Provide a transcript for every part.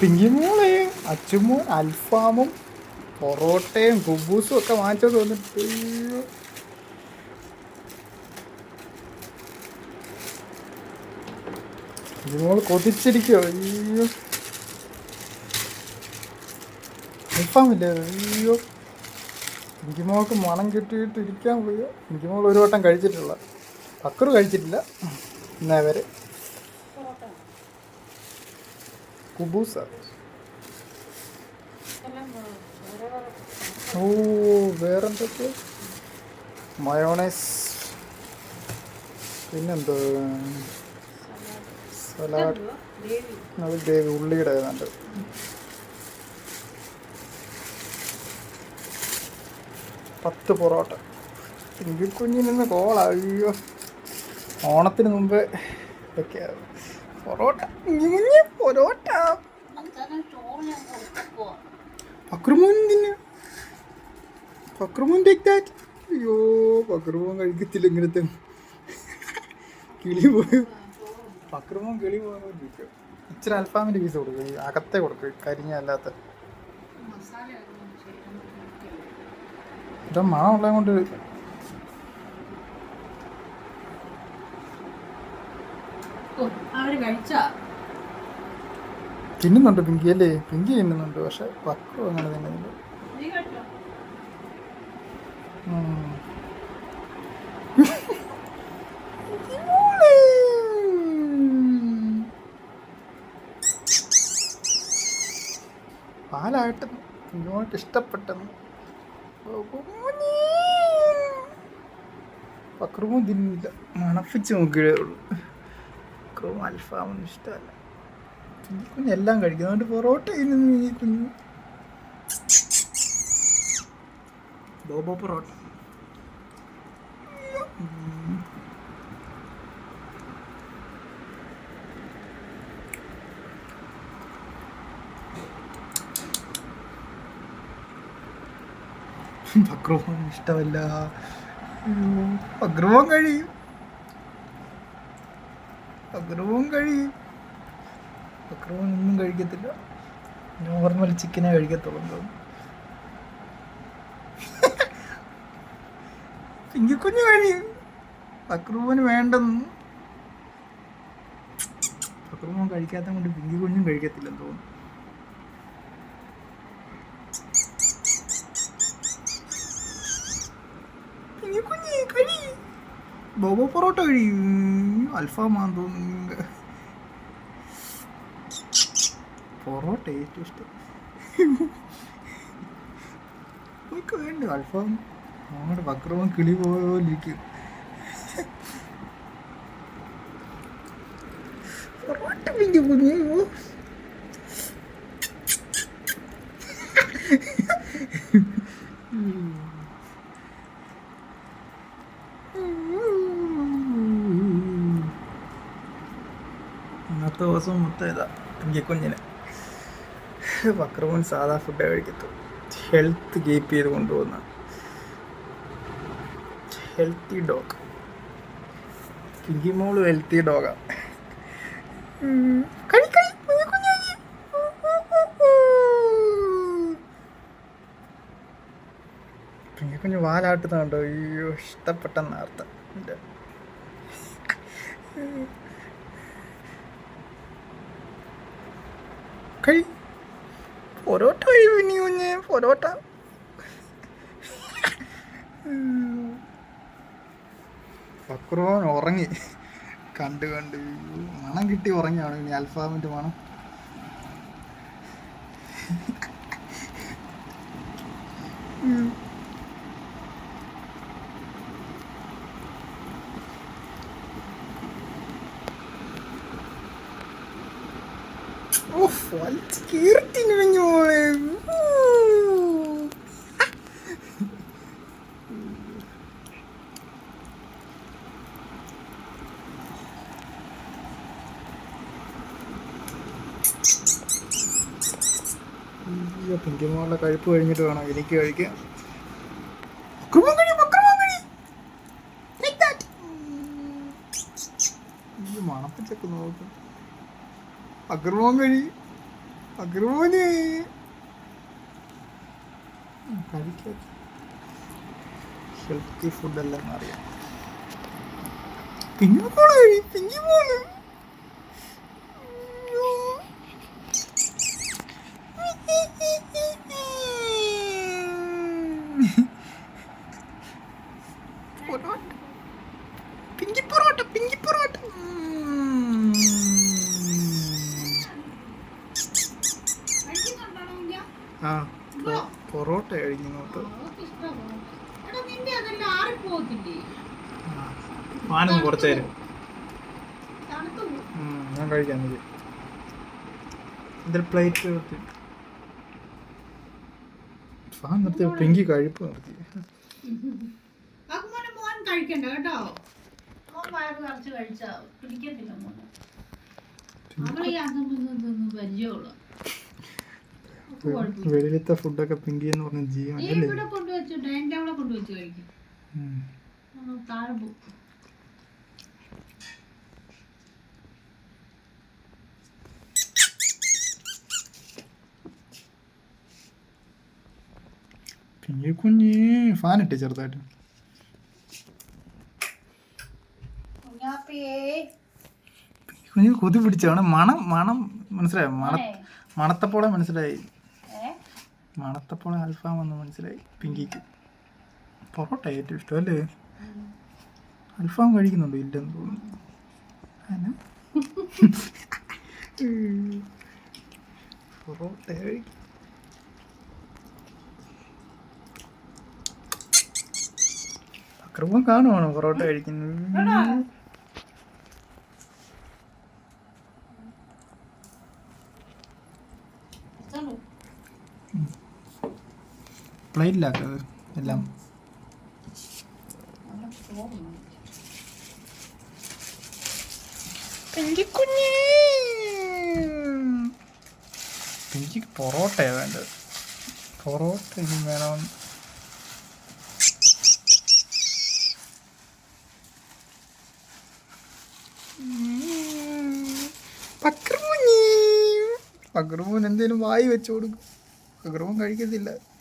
പിങ്കിമോളെ അച്ചുമോൻ അൽഫാമും പൊറോട്ടയും കുബൂസും ഒക്കെ വാങ്ങിച്ചു തോന്നിട്ട് പിങ്കിമോൾ കൊതിച്ചിരിക്കോ അയ്യോ. അൽഫാമില്ലേ? അയ്യോ. പിങ്കിമോൾക്ക് മണം കിട്ടിയിട്ട് ഇരിക്കാൻ പോയ പിങ്കിമോൾ ഒരു വട്ടം കഴിച്ചിട്ടുള്ള. അക്കറ് കഴിച്ചിട്ടില്ല. ഇന്നേ വരെ. കുബൂസ ഓ വേറെന്തൊക്കെ മയോണൈസ് പിന്നെന്തോ? സലാഡ് അത് ഗ്രേവി ഉള്ളിയുടെ ഏതാണ്ട്. പത്ത് പൊറോട്ട. എനിക്ക് കുഞ്ഞിന് കോള. അയ്യോ. ഓണത്തിന് മുമ്പേ ഇതൊക്കെയാ. പൊറോട്ട. കുഞ്ഞു പൊറോട്ട. പക്രമോൻ തിന്ന. പക്രമോൻ ടേക്ക് ദാറ്റ് അയ്യോ പക്രമോൻ കഴിക്കത്തില്ല ഇങ്ങനത്തെ. കിളി പോയി. പക്രമോൻ കിളി പോകാൻ ഇച്ചിരി അൽഫാമിന്റെ പീസ് കൊടുക്കും. അകത്തെ കൊടുക്കും. കരിഞ്ഞല്ലാത്ത ഇതാ മണമുള്ളത് കൊണ്ട് അവർ കഴിച്ചാ തിന്നുന്നുണ്ട് പിങ്കി അല്ലേ? പിങ്കി തിന്നുന്നുണ്ട് പക്ഷെ പക്കു അങ്ങനെ തിന്നുന്നില്ല. ഉം. പാലായിട്ട് ഇങ്ങോട്ട് ഇഷ്ടപ്പെട്ടെന്ന്. പക്രവും തിന്നില്ല. മണപ്പിച്ച് നോക്കിയേ ഉള്ളൂ. പക്രവും അൽഫാമൊന്നും ഇഷ്ടമല്ല. ഈ കുഞ്ഞെല്ലാം കഴിക്കും. അതുകൊണ്ട് പൊറോട്ട തിന്നുന്നു ഈ കുഞ്ഞ്. ബോബോ പൊറോട്ട. പക്രവും ഇഷ്ടമല്ല. ഭക്രോഹം കഴിയും. പക്രവും കഴിയും പക്രവും ഒന്നും കഴിക്കത്തില്ല. നോർമൽ ചിക്കനെ കഴിക്കത്തുള്ളൂ. തോന്നുന്നു പിങ്കിക്കുഞ്ഞ് കഴിയും പക്രൂവിന് വേണ്ടെന്ന്. പക്രൂവൻ കഴിക്കാത്ത കൊണ്ട് പിങ്കിക്കുഞ്ഞും കഴിക്കത്തില്ലെന്ന് തോന്നുന്നു. ബോബോ പൊറോട്ട കഴിയും അൽഫാമാന്ന് തോന്നുന്നു. പൊറോട്ട ഏറ്റവും ഇഷ്ടം. നമുക്ക് വേണ്ട അൽഫാം? നമ്മുടെ വക്രമം കിളി പോലിരിക്കും പൊറോട്ട പിന്നെ കുഞ്ഞു ഇന്നത്തെ ദിവസം മൊത്തം ഇതാ പിങ്കിക്കുഞ്ഞിന് വക്രവൻ സാധാ ഫുഡേ കഴിക്കത്തുള്ളൂ ഹെൽത്ത് കീപ്പ് ചെയ്ത് കൊണ്ടുപോകുന്ന ഹെൽത്തി ഡോഗ് കിങ്കിമോൾ ഹെൽത്തി ഡോഗാ കഴി കഴി കുഞ്ഞു കുഞ്ഞായി. പിങ്കി കുഞ്ഞ് വാലാട്ടുന്ന കണ്ടോ? അയ്യോ ഇഷ്ടപ്പെട്ട നേർത്ത. കഴി പൊറോട്ട കഴിവിനി കുഞ്ഞ്? പൊറോട്ട. പക്രോൻ ഉറങ്ങി. കണ്ട് കണ്ട്. മണം കിട്ടി ഉറങ്ങിയാണ് ഇനി? അൽഫാമിന്റെ മണം. ഓഫ് അയ്യോ പിങ്കിമോളുടെ കഴിപ്പ് കഴിഞ്ഞിട്ട് വേണം എനിക്ക് കഴിക്കാൻ. മണപ്പിച്ചൊക്കെ നോക്കും. അക്രമം കഴി. കഴിക്കാൻ ഹെൽത്തി ഫുഡെല്ലാം അറിയാം. പിന്നെ പോൾ കഴി പിന്നെ പോൾ പൊറോട്ട ആ പൊറോട്ട കഴിക്കുന്നോട്ട് അവൾക്ക് ഇഷ്ടമാണ്. എടാ നിന്റെ അതെല്ലാം ആറിപ്പോകത്തില്ലേ പാനും കുറച്ച് തരും ഞാൻ കഴിക്കാൻ മതി ഇതിൽ പ്ലേറ്റ് നിർത്തി. ഫാൻ നിർത്തി പിങ്കി കഴിപ്പ് നിർത്തി. കഴിക്കണ്ട കേട്ടോ. വയറ് നിറച്ച് കഴിച്ചാ പിടിക്കത്തില്ല മോനെ. നമ്മളീ അതൊന്നും പരിചയമുള്ളൂ വെളിയിലത്തെ ഫുഡൊക്കെ പിങ്കി എന്ന് പറഞ്ഞ ജീവൻ നീ അല്ലേ? ഇവിടെ കൊണ്ടുവച്ചു ഡൈനിങ് ടേബിളെ കൊണ്ടുവച്ച് കഴിക്കും. ഉം. ആ, താഴെ പോകും പിങ്കി കുഞ്ഞ് ഫാൻ ഇട്ട് ചെറുതായിട്ട്. കുഞ്ഞ് കൊതി പിടിച്ചാണ് മണം മണം മനസ്സിലായോ? മണ മണത്തപ്പോളെ മനസ്സിലായി. മണത്തപ്പോളെ അൽഫാം എന്ന് മനസ്സിലായി? പിങ്കിക്ക്. പൊറോട്ട ഏറ്റവും ഇഷ്ടം അല്ലേ? അൽഫാം കഴിക്കുന്നുണ്ടോ? ഇല്ലെന്ന് തോന്നുന്നു. പൊറോട്ട കഴിക്കും. അക്രമം കാണുവാണോ പൊറോട്ട കഴിക്കുന്നത്? പ്ലേറ്റിലാക്കത് എല്ലാം. നല്ല ചോറുണ്ട്. പിങ്കിക്കുഞ്ഞ്. പിങ്കിക്ക് പൊറോട്ടയാ വേണ്ടത്. പൊറോട്ട ഇനി വേണം. പക്രമുഞ്ഞി. പക്രമൂൻ എന്തേലും വായി വെച്ചു കൊടുക്കും. പക്രമൂൻ കഴിക്കത്തില്ല.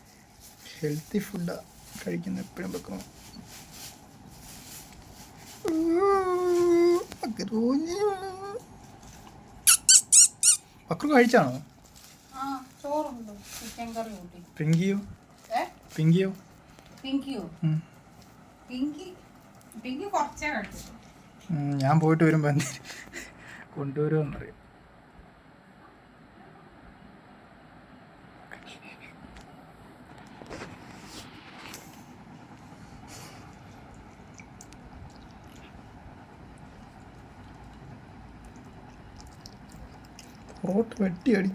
ഹെൽത്തി ഫുഡാ കഴിക്കുന്ന എപ്പോഴും വെക്കണം പക്രു കഴിച്ചാണോ? പിങ്കിയോ? പിങ്കിയോ? ഞാൻ പോയിട്ട് വരുമ്പോ എന്തേലും കൊണ്ടുവരുമെന്നറിയാം പൊറോട്ട വെട്ടി അടി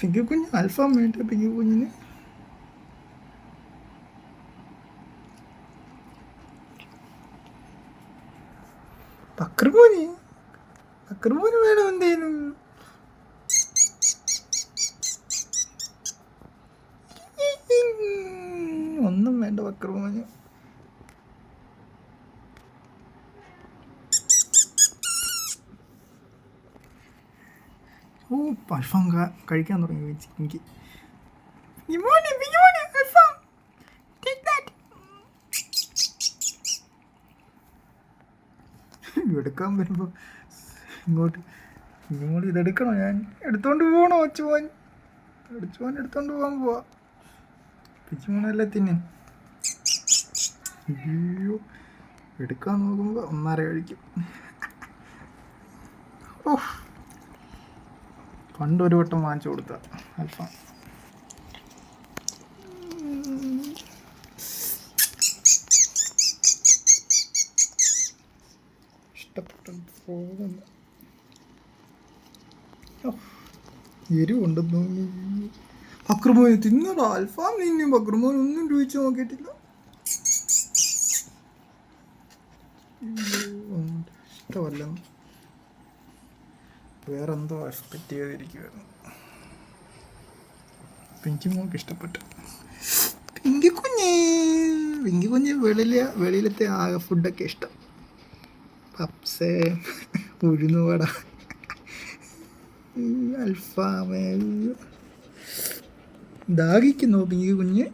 പിങ്കി കുഞ്ഞ് അൽഫാം വേണ്ട പിങ്കി കുഞ്ഞിന്. പക്രമോന് പക്രമോന് വേണം എന്തേലും. ഒന്നും വേണ്ട പക്രമോന് ഓ അൽഫാം കഴിക്കാൻ തുടങ്ങി എനിക്ക് എടുക്കാൻ വരുമ്പോൾ ഇങ്ങോട്ട് ഇങ്ങോട്ട് ഇതെടുക്കണോ ഞാൻ എടുത്തോണ്ട് പോകണോ അച്ചുമോൻ അടിച്ചുമോൻ എടുത്തോണ്ട് പോകാൻ പോവാ പിച്ചുമോനല്ലേ തിന്നെ അയ്യോ എടുക്കാൻ നോക്കുമ്പോൾ ഒന്നര കഴിക്കും ഓ പണ്ട് ഒരു വട്ടം വാങ്ങിച്ചു കൊടുത്ത അൽഫാം. ഇഷ്ടപ്പെട്ടു പോകുന്നു. അൽഫാം നിന്നും ബക്രമോൻ ഒന്നും രുചിച്ച് നോക്കിയിട്ടില്ല. ഇഷ്ടമല്ലെന്ന് ഇഷ്ടമല്ല. വേറെന്തോ എക്സ്പെക്റ്റ് ചെയ്തിരിക്കുമായിരുന്നു പിങ്കി മോൾക്ക് ഇഷ്ടപ്പെട്ടു. പിങ്കി കുഞ്ഞ് പിങ്കി കുഞ്ഞ് വെളിയിലെ വെളിയിലത്തെ ആകെ ഫുഡൊക്കെ ഇഷ്ടം. പപ്സ് ഉഴുന്നുവട അൽഫാമ്. ദാഹിക്കുന്നു പിങ്കി കുഞ്ഞ്?